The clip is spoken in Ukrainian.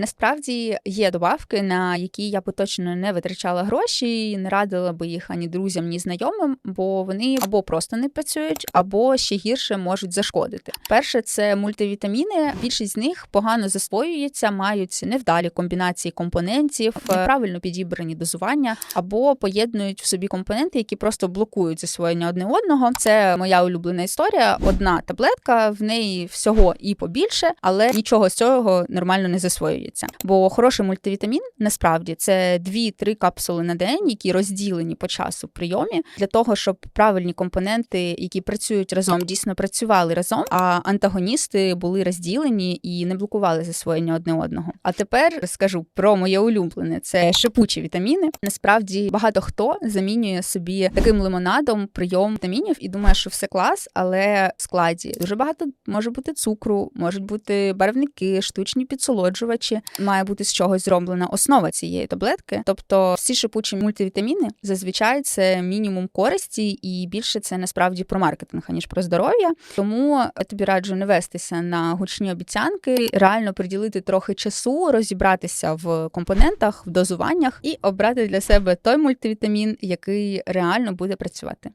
Насправді є добавки, на які я би точно не витрачала гроші, і не радила би їх ані друзям, ні знайомим, бо вони або просто не працюють, або ще гірше можуть зашкодити. Перше це мультивітаміни. Більшість з них погано засвоюється, мають невдалі комбінації компонентів, неправильно підібрані дозування, або поєднують в собі компоненти, які просто блокують засвоєння одне одного. Це моя улюблена історія. Одна таблетка, в неї всього і побільше, але нічого з цього нормально не засвоюється. Бо хороший мультивітамін насправді це 2-3 капсули на день, які розділені по часу прийомі, для того, щоб правильні компоненти, які працюють разом, дійсно працювали разом, а антагоністи були розділені і не блокували засвоєння одне одного. А тепер скажу про моє улюблене: це шипучі вітаміни. Насправді багато хто замінює собі таким лимонадом прийом вітамінів і думає, що все клас, але в складі дуже багато може бути цукру, можуть бути барвники, штучні підсолоджувачі. Має бути з чогось зроблена основа цієї таблетки. Тобто всі шипучі мультивітаміни зазвичай це мінімум користі, і більше це насправді про маркетинг, аніж про здоров'я. Тому я тобі раджу не вестися на гучні обіцянки, реально приділити трохи часу, розібратися в компонентах, в дозуваннях і обрати для себе той мультивітамін, який реально буде працювати.